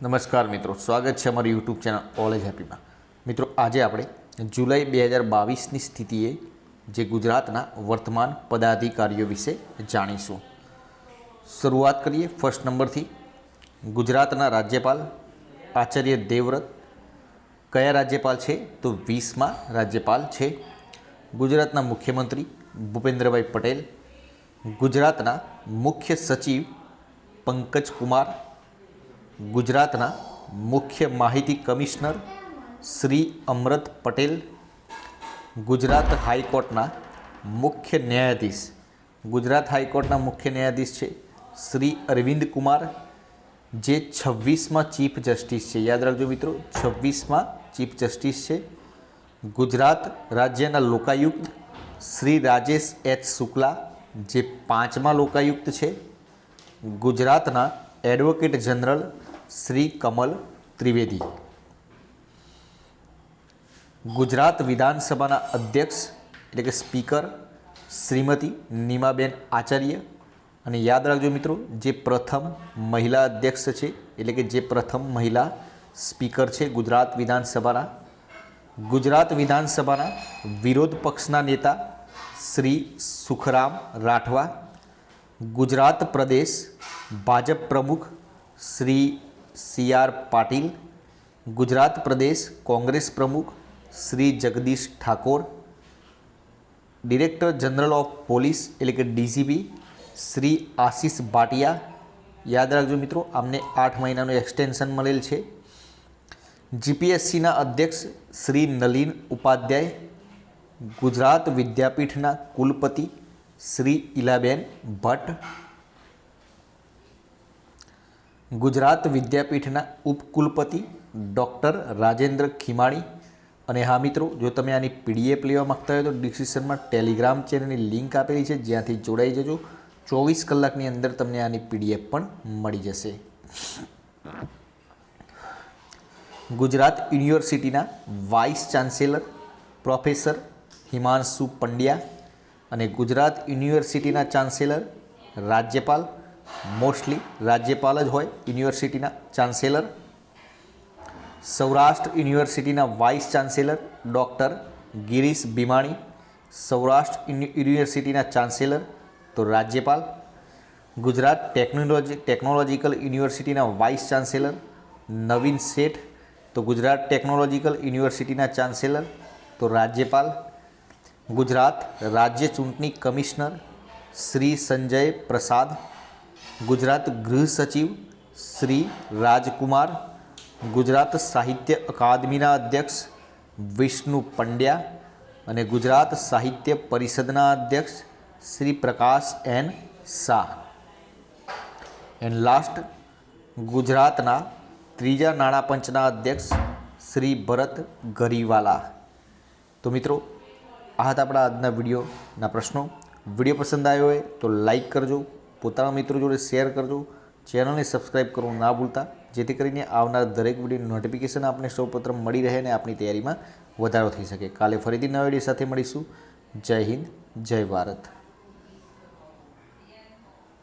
નમસ્કાર મિત્રો, સ્વાગત છે અમારી યુટ્યુબ ચેનલ ઓલેજ હેપીમાં મિત્રો, આજે આપણે જુલાઈ બે હજાર બાવીસની સ્થિતિએ જે ગુજરાતના વર્તમાન પદાધિકારીઓ વિશે જાણીશું. શરૂઆત કરીએ ફર્સ્ટ નંબરથી ગુજરાતના રાજ્યપાલ આચાર્ય દેવવ્રત. કયા રાજ્યપાલ છે? તો વીસમાં રાજ્યપાલ છે ગુજરાતના મુખ્યમંત્રી ભૂપેન્દ્રભાઈ પટેલ. ગુજરાતના મુખ્ય સચિવ પંકજ કુમાર ગુજરાતના મુખ્ય માહિતી કમિશનર શ્રી અમૃત પટેલ, ગુજરાત હાઈકોર્ટના મુખ્ય ન્યાયાધીશ. ગુજરાત હાઈકોર્ટના મુખ્ય ન્યાયાધીશ છે શ્રી અરવિંદ કુમાર, જે છવ્વીસમાં ચીફ જસ્ટિસ છે. યાદ રાખજો મિત્રો, છવ્વીસમાં ચીફ જસ્ટિસ છે. ગુજરાત રાજ્યના લોકાયુક્ત શ્રી રાજેશ એચ શુક્લા, જે પાંચમા લોકાયુક્ત છે. ગુજરાતના એડવોકેટ જનરલ શ્રી કમલ ત્રિવેદી. ગુજરાત વિધાનસભાના અધ્યક્ષ એટલે કે સ્પીકર શ્રીમતી નીમાબેન આચાર્ય. અને યાદ રાખજો મિત્રો, જે પ્રથમ મહિલા અધ્યક્ષ છે, એટલે કે જે પ્રથમ મહિલા સ્પીકર છે ગુજરાત વિધાનસભાના ગુજરાત વિધાનસભાના વિરોધ પક્ષના નેતા શ્રી સુખરામ રાઠવા, ગુજરાત પ્રદેશ ભાજપ પ્રમુખ શ્રી સી આર પાટીલ ગુજરાત પ્રદેશ કોંગ્રેસ પ્રમુખ Shri Jagdish Thakor director general of police એટલે કે ડીજીપી શ્રી આશીષ ભાટિયા યાદ રાખજો મિત્રો આમને આઠ મહિનાનું એક્સટેન્શન મળેલ છે જીપીએસસીના અધ્યક્ષ શ્રી નલીન ઉપાધ્યાય ગુજરાત વિદ્યાપીઠના કુલપતિ શ્રી ઇલાબેન ભટ્ટ ગુજરાત વિદ્યાપીઠના ઉપકુલપતિ ડૉક્ટર રાજેન્દ્ર ખીમાણી. અને હા મિત્રો, જો તમે આની પીડીએફ લેવા માગતા હોય તો ડિસ્ક્રિપ્શનમાં ટેલિગ્રામ ચેનલની લિંક આપેલી છે, જ્યાંથી જોડાઈ જજો. ચોવીસ કલાકની અંદર તમને આની પીડીએફ પણ મળી જશે. ગુજરાત યુનિવર્સિટીના vice chancellor professor Himanshu Pandya અને ગુજરાત યુનિવર્સિટીના ચાન્સેલર રાજ્યપાલ મોસ્ટલી રાજ્યપાલ જ હોય યુનિવર્સિટીના ચાન્સેલર. સૌરાષ્ટ્ર યુનિવર્સિટીના vice chancellor doctor Girish Bhimani. Saurashtra યુનિવર્સિટીના ચાન્સેલર તો રાજ્યપાલ. ગુજરાત ટેકનોલોજી, ટેકનોલોજીકલ યુનિવર્સિટીના વાઇસ ચાન્સેલર નવીન શેઠ. તો ગુજરાત ટેકનોલોજીકલ યુનિવર્સિટીના ચાન્સેલર તો રાજ્યપાલ. ગુજરાત રાજ્ય ચૂંટણી કમિશનર શ્રી સંજય પ્રસાદ. ગુજરાત ગૃહ સચિવ શ્રી રાજકુમાર, ગુજરાત સાહિત્ય અકાદમીના અધ્યક્ષ વિષ્ણુ પંડ્યા અને ગુજરાત સાહિત્ય પરિષદના અધ્યક્ષ Shri Prakash N Shah. And last ગુજરાતના ત્રીજા નાણાં પંચના અધ્યક્ષ શ્રી ભરત ગરીવાલા. તો મિત્રો, આ હતા આપણા આજના વિડીયોના પ્રશ્નો. વીડિયો પસંદ આવ્યો હોય તો લાઈક કરજો. પોતાના મિત્રો જોડે શેર કરજો. ચેનલને સબસ્ક્રાઈબ કરવું ના ભૂલતા. જેથી કરીને આવનાર દરેક વીડિયો નોટિફિકેશન આપને સૌપ્રથમ મળી રહે અને આપણી તૈયારીમાં વધારો થઈ શકે. કાલે ફરીથી નવા વીડિયો સાથે મળીશું. જય હિન્દ, જય ભારત.